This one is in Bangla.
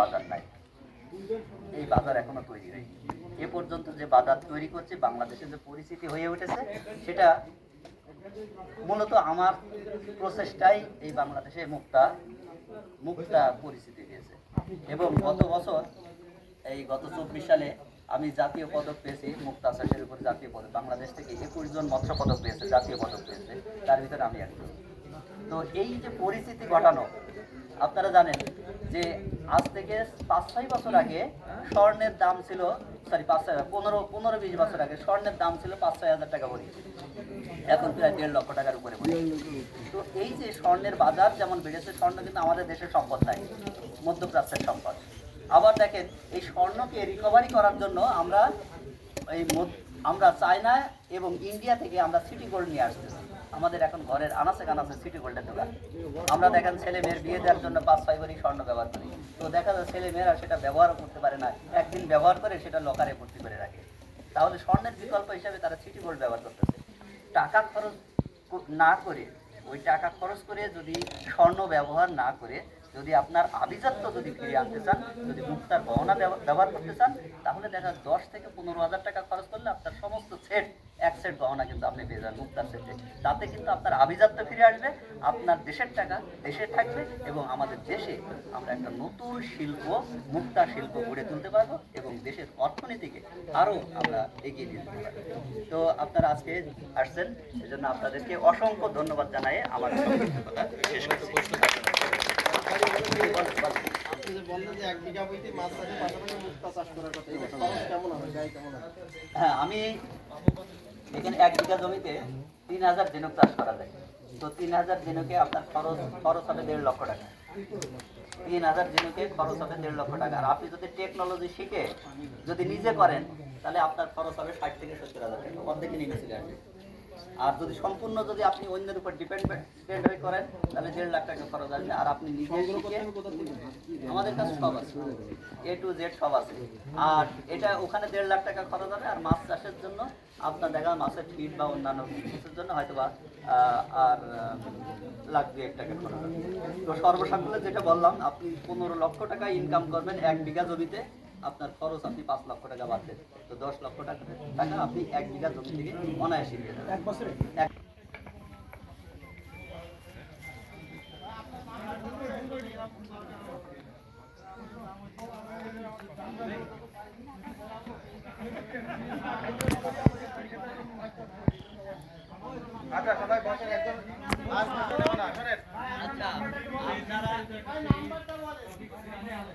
বাজার নাই। এই বাজার এখনও তৈরি হয়নি এ পর্যন্ত যে বাজার তৈরি করছে, বাংলাদেশে যে পরিস্থিতি হয়ে উঠেছে, সেটা মূলত আমার প্রচেষ্টাই এই বাংলাদেশে মুক্তা মুক্তা পরিস্থিতি দিয়েছে। এবং গত বছর, এই গত চব্বিশ সালে আমি জাতীয় পদক পেয়েছি, মুক্তা চাষের উপর জাতীয় পদক। বাংলাদেশ থেকে একুশ জন মৎস্য পদক পেয়েছে, জাতীয় পদক পেয়েছে। তার ভিতরে আমি একজন। তো এই যে পরিস্থিতি ঘটানো, আপনারা জানেন যে আজ থেকে পাঁচ, ছয় বছর আগে স্বর্ণের দাম ছিল সরি পাঁচ, ছয়, পনেরো পনেরো, বিশ বছর আগে স্বর্ণের দাম ছিল পাঁচ, ছয় হাজার টাকা ভরি এখন প্রায় দেড় লক্ষ টাকার উপরে ভরি তো এই যে স্বর্ণের বাজার যেমন বেড়েছে, স্বর্ণ কিন্তু আমাদের দেশের সম্পদ নাই, মধ্যপ্রাচ্যের সম্পদ। আবার দেখেন, এই স্বর্ণকে রিকভারি করার জন্য আমরা এই আমরা চায়না এবং ইন্ডিয়া থেকে আমরা সিটি গোল্ড নিয়ে আসতেছি। আমাদের এখন ঘরের আনাচে কানাচে সিটি গোল্ডের দোকান। আমরা দেখেন ছেলে মেয়ের বিয়ে দেওয়ার জন্য পাঁচ ছয় স্বর্ণ ব্যবহার করি। তো দেখা যায় ছেলে মেয়েরা সেটা ব্যবহারও করতে পারে না। একদিন ব্যবহার করে সেটা লকারে ভর্তি করে রাখে। তাহলে স্বর্ণের বিকল্প হিসাবে তারা সিটি গোল্ড ব্যবহার করতেছে। টাকা খরচ না করে, ওই টাকা খরচ করে যদি স্বর্ণ ব্যবহার না করে যদি আপনার আভিজাত্য যদি ফিরিয়ে আনতে চান, যদি মুক্তার গহনা ব্যব- ব্যবহার করতে চান, তাহলে দেখা দশ থেকে পনেরো হাজার টাকা খরচ করলে আপনার সমস্ত সেট এক সেট গহনা কিন্তু আপনি পেয়ে যান মুক্তার সেটে তাতে কিন্তু আপনার আভিজাত্য ফিরে আসবে, আপনার দেশের টাকা দেশে থাকবে এবং আমাদের দেশে আমরা একটা নতুন শিল্প, মুক্তা শিল্প গড়ে তুলতে পারব এবং দেশের অর্থনীতিকে আরও আমরা এগিয়ে দিতে পারব। তো আপনারা আজকে আসছেন, এজন্য আপনাদেরকে অসংখ্য ধন্যবাদ জানাই আমার কথা। আপনি যে এক বিঘা বইতে মাছ চাষের পাশাপাশি মুক্তা চাষ করার কথা। এটা খরচ কেমন হবে? ব্যয় কেমন হবে? হ্যাঁ আমি এখানে এক বিঘা জমিতে তিন হাজার ঝিনুক চাষ করা যায়। তো তিন হাজার ঝিনুকে আপনার খরচ খরচ হবে দেড় লক্ষ টাকা। তিন হাজার ঝিনুকে খরচ হবে দেড় লক্ষ টাকা। আর আপনি যদি টেকনোলজি শিখে যদি নিজে করেন তাহলে আপনার খরচ হবে ষাট থেকে সত্তর হাজার টাকা। অর্ধেকে নিয়ে চলে আসবে আর যদি সম্পূর্ণ যদি আপনি অন্যের উপর ডিপেন্ড ডিপেন্ড হয়ে করেন তাহলে দেড় লাখ টাকা খরচ আসবে। আর আপনি নিজে আমাদের কাছে সব আছে। এ টু জেড সব আছে। আর এটা ওখানে দেড় লাখ টাকা খরচ হবে আর মাছ চাষের জন্য আপনার দেখা মাছের ফিড বা অন্যান্য কিছুর জন্য হয়তো বা আর লাখ দুই এক টাকা খরচ হবে। তো সর্বসাকুল্যে যেটা বললাম আপনি পনেরো লক্ষ টাকা ইনকাম করবেন এক বিঘা জমিতে। আপনার খরচ আপনি পাঁচ লক্ষ টাকা বাঁচলেন তো দশ লক্ষ টাকা টাকা আপনি এক বিঘা জমি থেকে অনায়াসে দিয়ে যাবেন। এক বছরে? আচ্ছা সবাই বসেন একদম। আর না শোনেন আচ্ছা